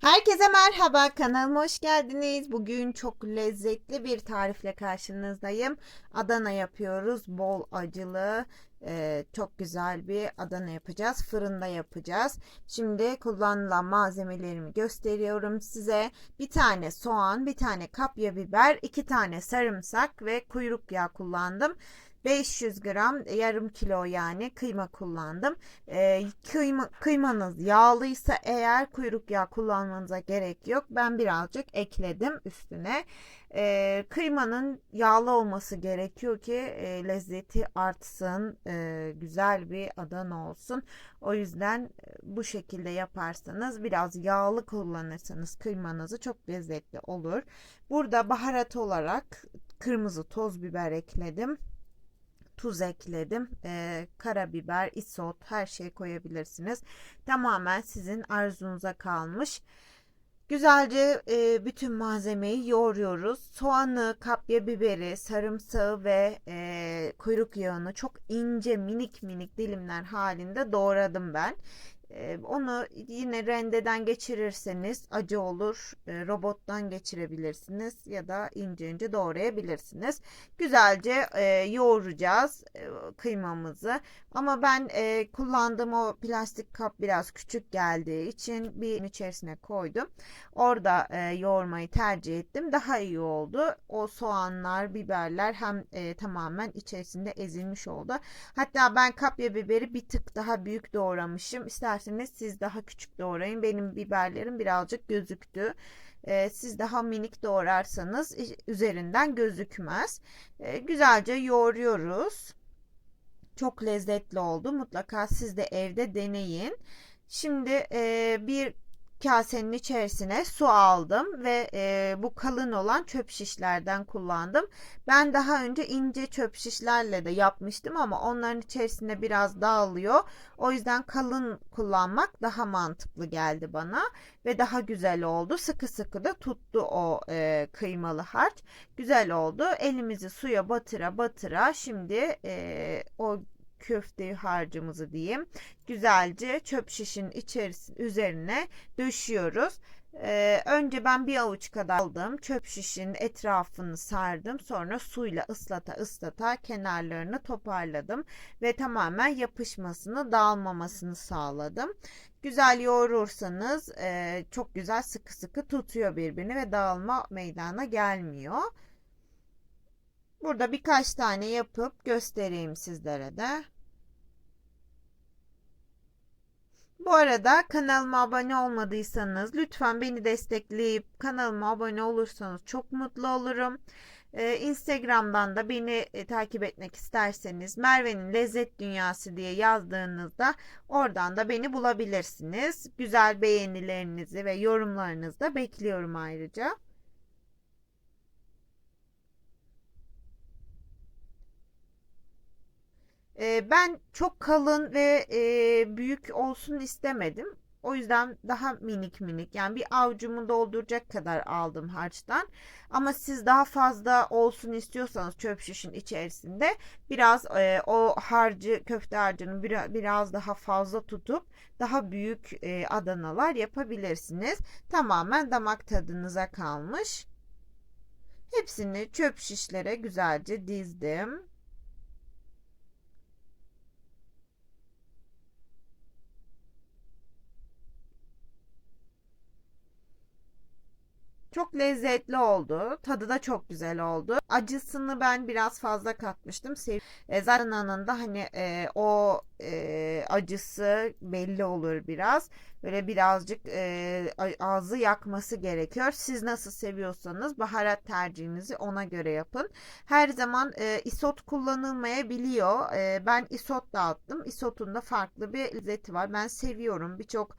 Herkese merhaba kanalıma hoş geldiniz. Bugün çok lezzetli bir tarifle karşınızdayım. Adana yapıyoruz. Bol acılı e, çok güzel bir Adana yapacağız. Fırında yapacağız. Şimdi kullanılan malzemelerimi gösteriyorum size. Bir tane soğan, bir tane kapya biber, iki tane sarımsak ve kuyruk yağı kullandım. 500 gram yarım kilo yani kıyma kullandım. E, kıyma, kıymanız yağlıysa eğer kuyruk yağı kullanmanıza gerek yok. Ben birazcık ekledim üstüne. E, kıymanın yağlı olması gerekiyor ki e, lezzeti artsın, e, güzel bir Adana olsun. O yüzden e, bu şekilde yaparsanız biraz yağlı kullanırsanız kıymanızı çok lezzetli olur. Burada baharat olarak kırmızı toz biber ekledim tuz ekledim. Ee, karabiber, isot her şey koyabilirsiniz. Tamamen sizin arzunuza kalmış. Güzelce e, bütün malzemeyi yoğuruyoruz. Soğanı, kapya biberi, sarımsağı ve e, kuyruk yağını çok ince minik minik dilimler halinde doğradım ben. Onu yine rendeden geçirirseniz acı olur. Robottan geçirebilirsiniz ya da ince ince doğrayabilirsiniz. Güzelce yoğuracağız kıymamızı. Ama ben kullandığım o plastik kap biraz küçük geldiği için bir içerisine koydum. Orada yoğurmayı tercih ettim. Daha iyi oldu. O soğanlar, biberler hem tamamen içerisinde ezilmiş oldu. Hatta ben kapya biberi bir tık daha büyük doğramışım. İster isterseniz siz daha küçük doğrayın. Benim biberlerim birazcık gözüktü. Ee, siz daha minik doğrarsanız üzerinden gözükmez. Ee, güzelce yoğuruyoruz. Çok lezzetli oldu. Mutlaka siz de evde deneyin. Şimdi e, bir kasenin içerisine su aldım ve e, bu kalın olan çöp şişlerden kullandım. Ben daha önce ince çöp şişlerle de yapmıştım ama onların içerisinde biraz dağılıyor. O yüzden kalın kullanmak daha mantıklı geldi bana ve daha güzel oldu. Sıkı sıkı da tuttu o e, kıymalı harç. Güzel oldu. Elimizi suya batıra batıra şimdi e, o köfte harcımızı diyeyim. Güzelce çöp şişin içerisine üzerine döşüyoruz. Ee, önce ben bir avuç kadar aldım. Çöp şişin etrafını sardım. Sonra suyla ıslata ıslata kenarlarını toparladım. Ve tamamen yapışmasını dağılmamasını sağladım. Güzel yoğurursanız e, çok güzel sıkı sıkı tutuyor birbirini ve dağılma meydana gelmiyor. Burada birkaç tane yapıp göstereyim sizlere de. Bu arada kanalıma abone olmadıysanız lütfen beni destekleyip kanalıma abone olursanız çok mutlu olurum. Ee, Instagram'dan da beni e, takip etmek isterseniz Merve'nin Lezzet Dünyası diye yazdığınızda oradan da beni bulabilirsiniz. Güzel beğenilerinizi ve yorumlarınızı da bekliyorum ayrıca. Ee, ben çok kalın ve e, büyük olsun istemedim. O yüzden daha minik minik yani bir avucumu dolduracak kadar aldım harçtan. Ama siz daha fazla olsun istiyorsanız çöp şişin içerisinde biraz e, o harcı köfte harcını biraz, biraz daha fazla tutup daha büyük e, adanalar yapabilirsiniz. Tamamen damak tadınıza kalmış. Hepsini çöp şişlere güzelce dizdim. Çok lezzetli oldu. Tadı da çok güzel oldu. Acısını ben biraz fazla katmıştım. E, zaten anında hani e, o e, acısı belli olur biraz. Böyle birazcık e, ağzı yakması gerekiyor. Siz nasıl seviyorsanız baharat tercihinizi ona göre yapın. Her zaman e, isot kullanılmayabiliyor. E, ben isot dağıttım. Isotun da farklı bir lezzeti var. Ben seviyorum. Birçok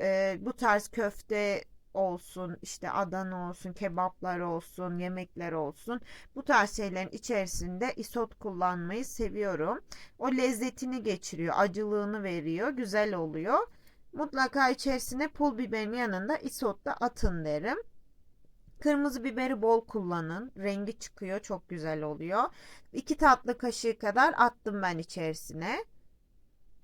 e, bu tarz köfte olsun, işte Adana olsun, kebaplar olsun, yemekler olsun. Bu tarz şeylerin içerisinde isot kullanmayı seviyorum. O lezzetini geçiriyor, acılığını veriyor, güzel oluyor. Mutlaka içerisine pul biberin yanında isot da atın derim. Kırmızı biberi bol kullanın. Rengi çıkıyor, çok güzel oluyor. 2 tatlı kaşığı kadar attım ben içerisine.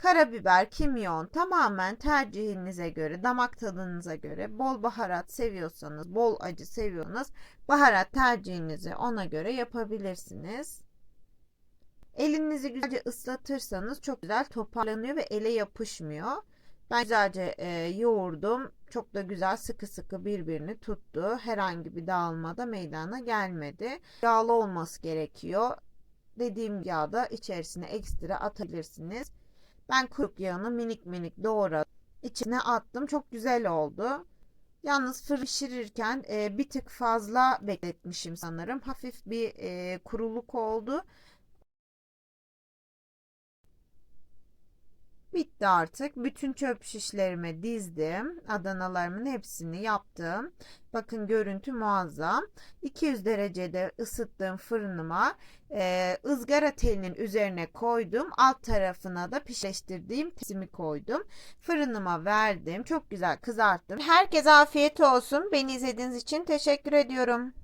Karabiber, kimyon tamamen tercihinize göre, damak tadınıza göre bol baharat seviyorsanız, bol acı seviyorsanız baharat tercihinizi ona göre yapabilirsiniz. Elinizi güzelce ıslatırsanız çok güzel toparlanıyor ve ele yapışmıyor. Ben güzelce e, yoğurdum. Çok da güzel sıkı sıkı birbirini tuttu. Herhangi bir dağılma da meydana gelmedi. Yağlı olması gerekiyor. Dediğim yağda içerisine ekstra atabilirsiniz. Ben kuyruk yağını minik minik doğradım. İçine attım. Çok güzel oldu. Yalnız fırın pişirirken e, bir tık fazla bekletmişim sanırım. Hafif bir e, kuruluk oldu. Bitti artık. Bütün çöp şişlerime dizdim. Adanalarımın hepsini yaptım. Bakın görüntü muazzam. 200 derecede ısıttığım fırınıma e, ızgara telinin üzerine koydum. Alt tarafına da pişleştirdiğim tepsimi koydum. Fırınıma verdim. Çok güzel kızarttım. Herkese afiyet olsun. Beni izlediğiniz için teşekkür ediyorum.